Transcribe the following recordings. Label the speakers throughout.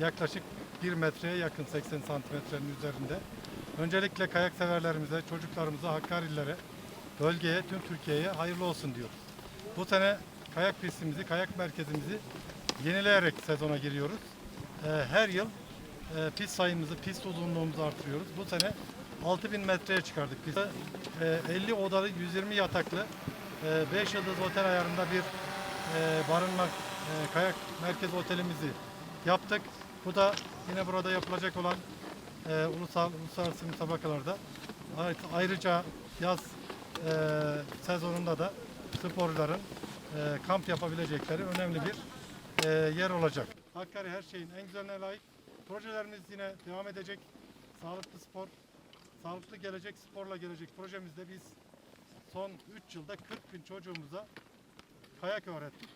Speaker 1: yaklaşık 1 metreye yakın 80 santimetrenin üzerinde. Öncelikle kayak severlerimize, çocuklarımıza, Hakkari'lilere, bölgeye, tüm Türkiye'ye hayırlı olsun diyoruz. Bu sene kayak pistimizi, kayak merkezimizi yenileyerek sezona giriyoruz. Ee, her yıl e, pist sayımızı, pist uzunluğumuzu artırıyoruz. Bu sene 6000 metreye çıkardık pisti. Ee, 50 odalı, 120 yataklı, 5 yıldız otel ayarında bir e, barınma e, kayak merkez otelimizi yaptık. Bu da yine burada yapılacak olan e, ulusal uluslararası müsabakalarda Ay- ayrıca yaz e, sezonunda da sporcuların e, kamp yapabilecekleri önemli bir e, yer olacak. Hakkari her şeyin en güzeline layık. Projelerimiz yine devam edecek. Sağlıklı spor, sağlıklı gelecek sporla gelecek projemizde biz son 3 yılda 40 bin çocuğumuza kayak öğrettik.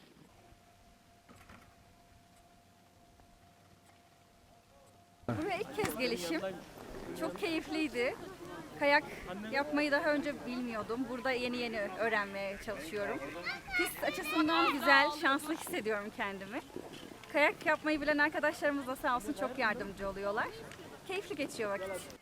Speaker 2: Buraya ilk kez gelişim. Çok keyifliydi. Kayak yapmayı daha önce bilmiyordum. Burada yeni yeni öğrenmeye çalışıyorum. Pist açısından güzel, şanslı hissediyorum kendimi. Kayak yapmayı bilen arkadaşlarımız da sağ olsun çok yardımcı oluyorlar. Keyifli geçiyor vakit.